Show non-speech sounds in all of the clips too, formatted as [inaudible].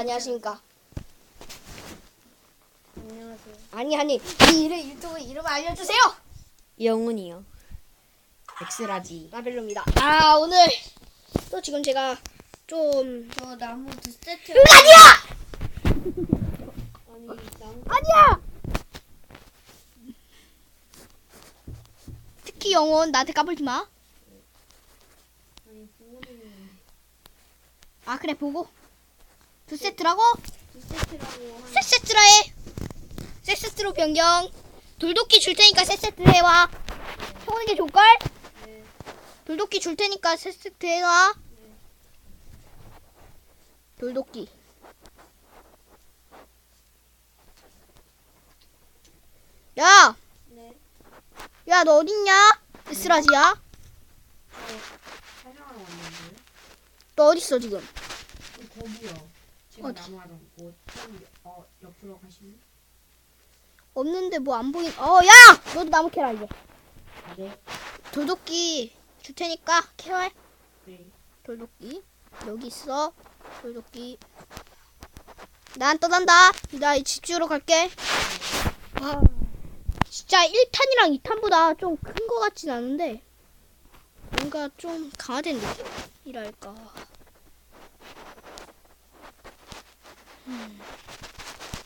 안녕하십니까. 안녕하세요. 아니 아니 이 이름 유튜브 이름 알려주세요. 영훈이요. 엑스라지. 라벨로입니다. 아 오늘 또 지금 제가 좀 저 나무 두 세트. 아니야 아니 나무. 아니야. 특히 영혼 나한테 까불지 마. 아니 부모님이 아 그래 보고 두 세트라고? 두 세트라고 한. 세 세트라 해. 세 세트로 변경. 돌도끼 줄 테니까 세 세트 해와. 해오는 게 좋을걸? 네. 돌도끼 줄 테니까 세 세트 해와. 네. 돌도끼. 야, 네. 야 너 어딨냐? 에스라지야? 왔는데 너 어딨어 지금? 그 거기요. 제가 어디? 나무 하던 곳. 좀 어, 옆으로 가시면. 없는데 뭐 안 보인? 어, 야! 너도 나무 캐라 이제. 네. 돌도끼 줄 테니까 캐와. 네. 돌도끼 여기 있어. 돌도끼. 난 떠난다. 나집 주우러 갈게. 아, 진짜 1탄이랑 2탄보다 좀 큰 거 같진 않은데 뭔가 좀 강화된 느낌이랄까. 음.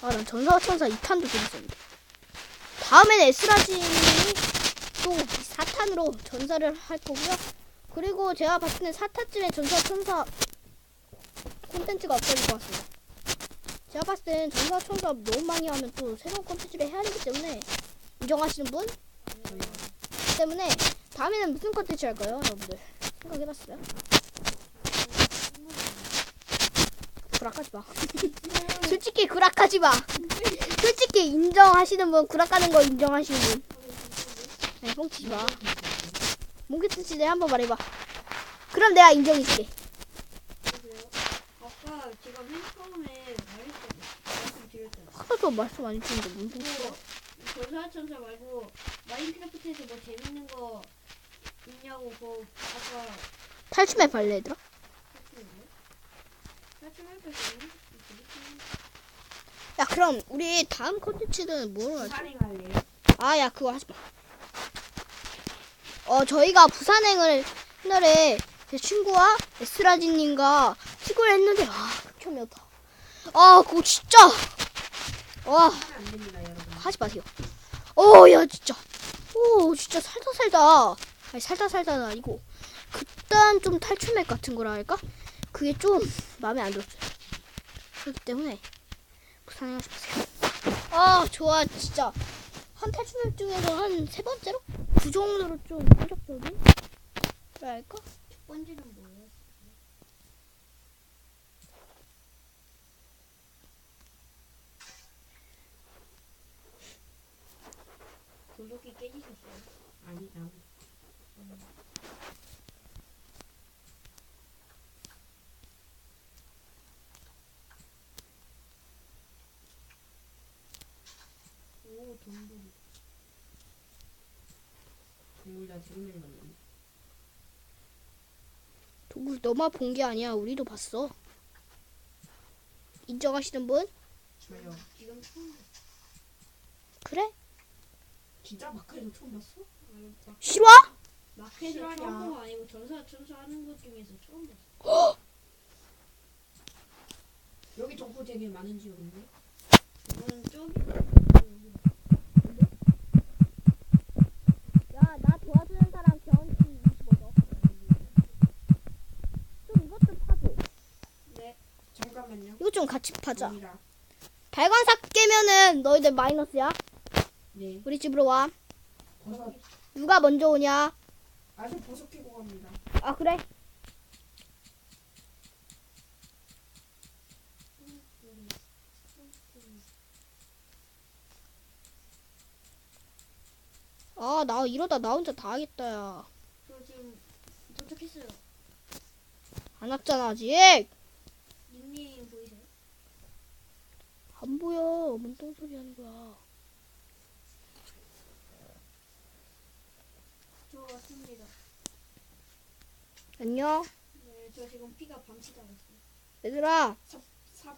아, 난 전사와 천사 2탄도 재밌었는데. 다음에는 에스라진이 또 4탄으로 전사를 할 거고요. 그리고 제가 봤을 때 4탄쯤에 전사 천사 콘텐츠가 없어질 것 같습니다. 제가 봤을 땐 전사 천사 너무 많이 하면 또 새로운 콘텐츠를 해야 되기 때문에 인정하시는 분? 때문에 다음에는 무슨 콘텐츠 할까요, 여러분들? 생각해봤어요? 구락하지 마. [laughs] 솔직히 구락하지 마. 솔직히 인정하시는 분, 구락하는 거 인정하시는 분. 네, 뻥치지 마. 몽키트치 내 한번 말해봐. 그럼 내가 인정해줄게. 아까 제가 맨 처음에 말했잖아요. 말씀드렸잖아요. 아까도 말씀 안 해주는데 뭔 소리야. 그 전사천사 말고 마인크래프트에서 뭐 재밌는 거 있냐고 그 아까 탈춤해 발레 얘들아. 했는데. 사실 할거 재밌는 야 그럼 우리 다음 콘텐츠는 뭐로 하지? 산행할래요? 아 야 그거 하지 마. 어 저희가 부산행을 옛날에 제 친구와 에스라지님과 시골 했는데 아 극혐이었다. 아 그거 진짜 와 하면 안 됩니다, 여러분. 하지 마세요. 어 야 진짜 오 진짜 살다 살다 아니 살다 살다는 아니고 그딴 좀 탈출맵 같은 거라 할까? 그게 좀 마음에 안 들었어요. 그렇기 때문에 부산행 하지 마세요. 아 좋아 진짜 한 탈출맵 중에서 한 세 번째로 그 정도로 좀 그라 할까? 첫 번째는 뭐예요? 돌도끼 깨지셨어요? 아니, 나무. 오 돈돌이 동물 다 동굴 너만 본 게 아니야 우리도 봤어. 인정하시는 분? 저요. 지금 처음. 그래? 진짜 마크에서 처음 봤어? 싫어? 실화냐? 처음 본거 아니고 전사 천사 하는 것 중에서 처음 봤어. [gasps] 여기 덕후 되게 많은 지역인데? 이거는 저기 야, 나 도와주는 사람 경험치 25점. 좀 이것 좀 파줘. 네 잠깐만요. 이거 좀 같이 파자. 발광삭 깨면은 너희들 마이너스야. 네. 우리 집으로 와. 버섯. 누가 먼저 오냐? 아주 버섯 캐고 갑니다. 아, 그래? 아, 나 이러다 나 혼자 다 하겠다, 야. 저 지금 도착했어요. 안 왔잖아, 아직. 닉네임 보이세요? 안 보여. 뭔 똥소리 하는 거야. 저 왔습니다. 안녕. 네, 저 지금 피가 밤치다 왔어요. 얘들아, 삽, 삽,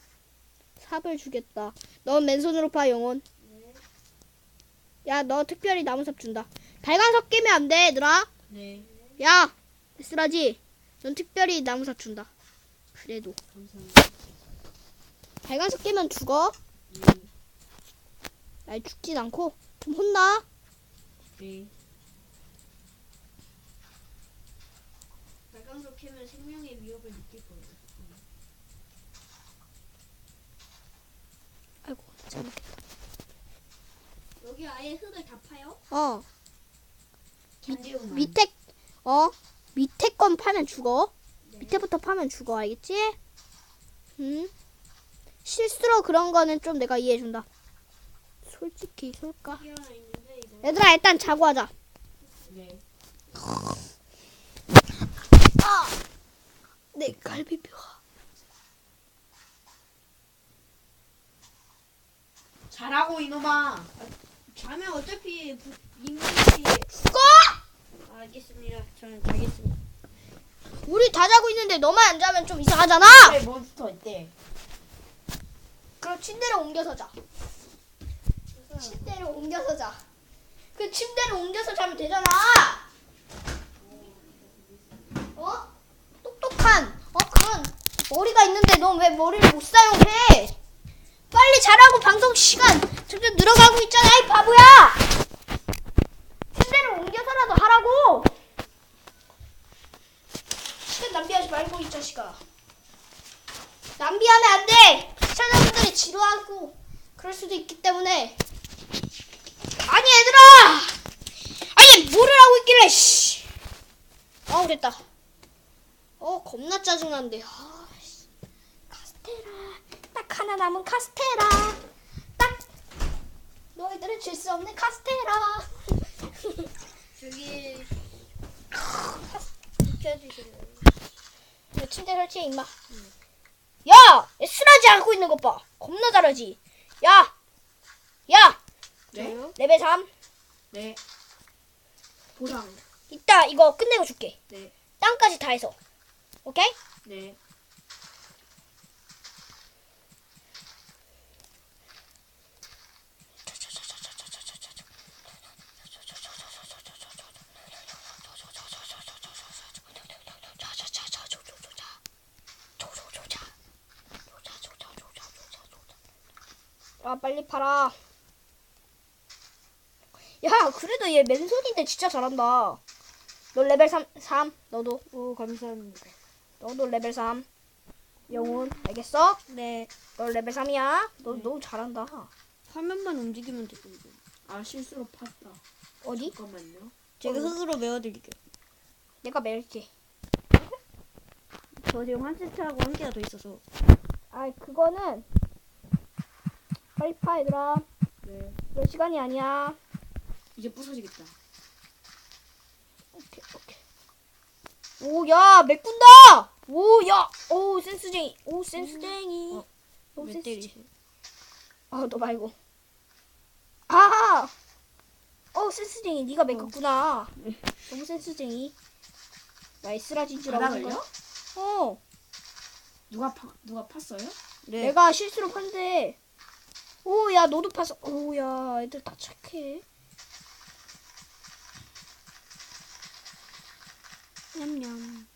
삽을 주겠다. 넌 맨손으로 파 영혼. 네. 야, 너 특별히 나무삽 준다. 발광석 끼면 안 돼, 얘들아. 네. 야, 쓰라지. 넌 특별히 나무삽 준다. 그래도 감사합니다. 발광석 끼면 죽어. 네. 아니 죽진 않고 좀 혼나. 네. 발광석 캐면 생명의 위협을 느낄 거예요. 아이고 잘못했다. 여기 아예 흙을 다 파요? 어 김재웅 밑에 어 밑에 건 파면 죽어. 네. 밑에부터 파면 죽어 알겠지? 응? 실수로 그런 거는 좀 내가 이해해 준다. 솔직히 솔까? 얘들아 일단 자고 하자. 네. 내 갈비뼈가. 잘하고 이놈아. 자면 어차피 부- 인물이 죽어! 아, 알겠습니다. 저는 자겠습니다. 우리 다 자고 있는데 너만 안 자면 좀 이상하잖아. 네, 몬스터 있대. 그럼 침대를 옮겨서 자. 침대를 옮겨서 자. 그 침대를 옮겨서 자면 되잖아. 어? 똑똑한 어 그런 머리가 있는데 넌 왜 머리를 못 사용해? 빨리 자라고 방송 시간 점점 늘어가고 있잖아 이 바보야. 침대를 옮겨서라도 하라고. 시간 낭비하지 말고 이 자식아. 낭비하면 안 돼. 시청자분들이 지루하고 그럴 수도 있기 때문에. 아니 얘들아! 아니 뭐를 하고 있길래 씨. 어 됐다. 어 겁나 짜증난데. 아, 씨. 카스테라. 딱 하나 남은 카스테라. 딱 너희들은 질수 없는 카스테라. 저기 비켜주실래요? 내 침대 설치해 임마. 야! 얘 쓰라지 않고 있는 것 봐. 겁나 잘하지. 야! 야! 네. 레벨 3. 네. 보상. 이따 이거 끝내고 줄게. 네. 땅까지 다 해서. 오케이? 네. 아 빨리 팔아. 야 그래도 얘 맨손인데 진짜 잘한다. 너 레벨 3, 3 너도 오, 감사합니다. 너도 레벨 3 영혼 알겠어? 네. 너 레벨 3이야. 너 너무 잘한다. 화면만 움직이면 되고 이거. 아, 실수로 팠다. 어디? 잠깐만요. 제가 어. 흙으로 메워드릴게요. 내가 멜게. 저 지금 한 세트하고 한 개가 더 있어서. 아 그거는 빨리 파 얘들아. 네. 그럴 시간이 아니야. 이제 부서지겠다. 오케이 오케이. 오야 메꾼다. 오야 오 센스쟁이. 오 센스쟁이. 어, 오왜 센스. 때리세요? 아너 말고. 아. 어 센스쟁이 네가 메꿨구나. 너무 센스쟁이. 나 에스라진 줄 알고. 바닥을요? 어. 누가 파, 누가 팠어요? 네. 내가 실수로 판데. 오 야 너도 팠어. 오야 애들 다 착해. 냠냠.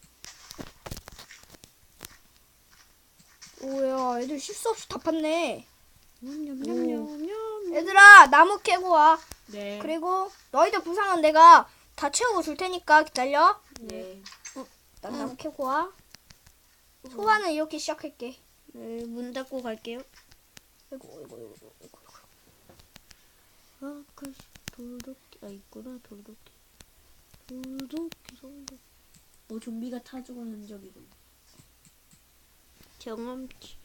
오야 애들 실수 없이 다 팠네. 냠냠냠냠냠. 얘들아 나무 캐고 와. 네. 그리고 너희들 부상은 내가 다 채우고 줄 테니까 기다려. 네. 난 나무 캐고 와. 소화는 이렇게 시작할게. 네, 문 닫고 갈게요. 아이고 아이고 아이고. 아이고. 아, 그 돌도끼 아 있구나 돌도끼. 돌도끼 성도 어, 좀비가 타 죽은 흔적이군. 경험치.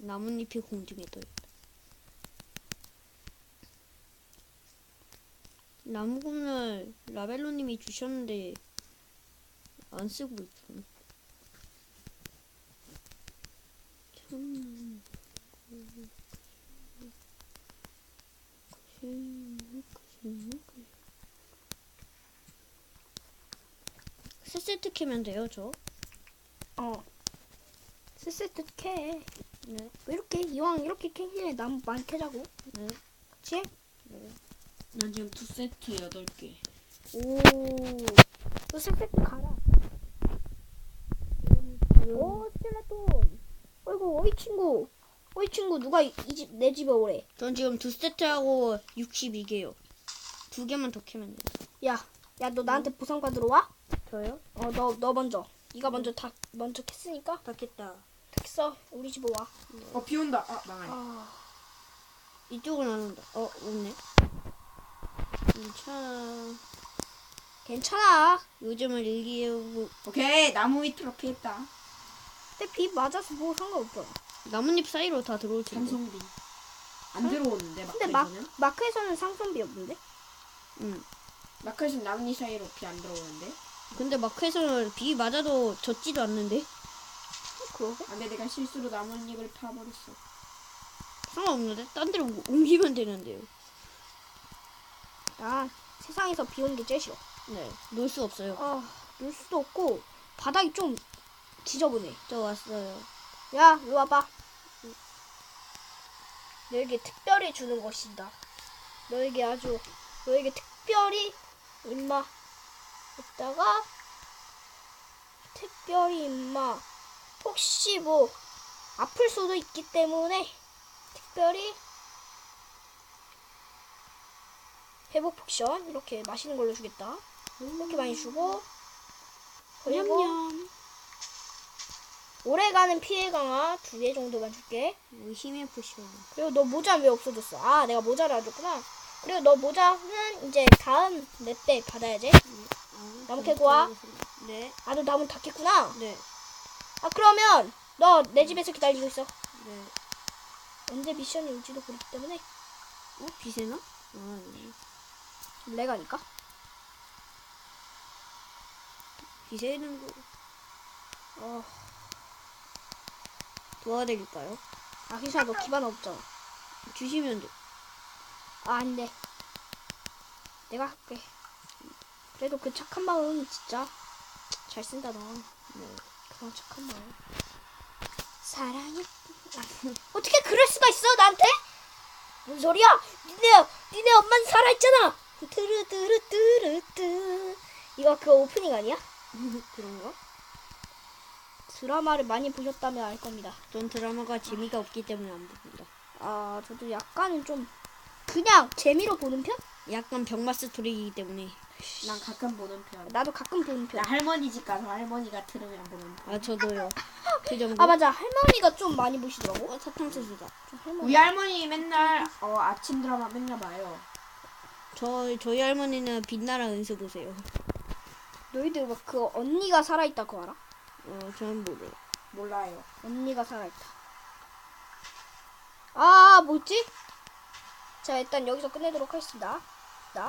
나뭇잎이 공중에 떠있다. 나무금을 라벨로님이 주셨는데 안 쓰고. 참. 세 세트 캐면 돼요, 저. 어. 세세트 캐. 네. 왜 이렇게 이왕 이렇게 캐기에 나무 많이 캐자고. 네. 그치? 난 지금 두 세트 여덟 개. 오. 너 세세트 가라. 오 스켈레톤. 어이 친구. 어이 친구 누가 이 집 내 집에 오래. 전 지금 두 세트하고 62개요. 두 개만 더 캐면 돼요. 야, 야 너 나한테 보상과 들어와? 저요? 어 너 너 먼저. 네가 먼저 다 먼저 캤으니까 다 캤다. 다 캤어. 우리 집에 와. 어, 비 온다. 아, 망할. 아. 이쪽은 안 온다. 어, 오네. 괜찮아. 괜찮아. 요즘은 일기예보 오케이, 나무 밑으로 피했다. 근데 비 맞아서 뭐 상관없잖아. 나뭇잎 사이로 다 들어올 텐데. 산성비. 안 들어오는데, 근데 마, 마크에서는? 마크에서는 상선비 없는데? 응. 마크에서는 나뭇잎 사이로 비 안 들어오는데? 근데 마크에서는 비 맞아도 젖지도 않는데. 그러게? 안 돼, 내가 실수로 나뭇잎을 파버렸어. 상관없는데? 딴 데로 옮- 옮기면 되는데요. 난 세상에서 비 오는 게 제일 싫어. 네. 놀 수 없어요. 아, 놀 수도 없고 바닥이 좀 지저분해. 저 왔어요. 야, 이리 와봐. 너에게 특별히 주는 것이다. 너에게 아주 너에게 특별히 임마 했다가 특별히 임마 혹시 뭐 아플 수도 있기 때문에 특별히 회복 포션 이렇게 마시는 걸로 주겠다. 이렇게 많이 주고 그리고. 오래가는 피해 강화 두 개 정도만 줄게. 뭐 힘의 포션. 그리고 너 모자 왜 없어졌어? 아, 내가 모자를 안 줬구나. 그리고 너 모자는 이제 다음 내 때 받아야지. 아, 나무 캐고 와. 네. 아, 너 나무 다 캤구나. 네. 아, 그러면 너 내 집에서 기다리고 있어. 네. 언제 미션이 올지도 모르기 때문에 어? 비세나? 아, 네. 내가 니까. 비세는 거 어, 도와드릴까요? 아, 희수야, 너 기반 없잖아. 주시면 돼. 아, 안 돼. 내가 할게. 그래도 그 착한 마음 진짜 잘 쓴다, 너. 네. 그런 착한 마음. 사랑해. 아, [laughs] 어떻게 그럴 수가 있어 나한테? 뭔 소리야? 니네 니네 엄마는 살아있잖아. 뚜루뚜루뚜루뚜. 이거 그 오프닝 아니야? [laughs] 그런가? 드라마를 많이 보셨다면 알 겁니다. 전 드라마가 재미가 없기 때문에 안 봅니다. 아 저도 약간은 좀 그냥 재미로 보는 편? 약간 병맛 스토리이기 때문에. 난 가끔 보는 편. 나도 가끔 보는 편. 나 할머니 집 가서 할머니가 틀으면 보는 편. 아, 저도요. [laughs] 그 정도? 아 맞아 할머니가 좀 많이 보시더라고. 어. 좀 할머니. 우리 할머니 맨날 어, 아침 드라마 맨날 봐요. 저, 저희 할머니는 빛나라 은수 보세요. 너희들 막 그 언니가 살아있다 그거 알아? 어, 저는 모르요. 몰라요. 언니가 살아있다. 아, 뭐지? 자, 일단 여기서 끝내도록 하겠습니다.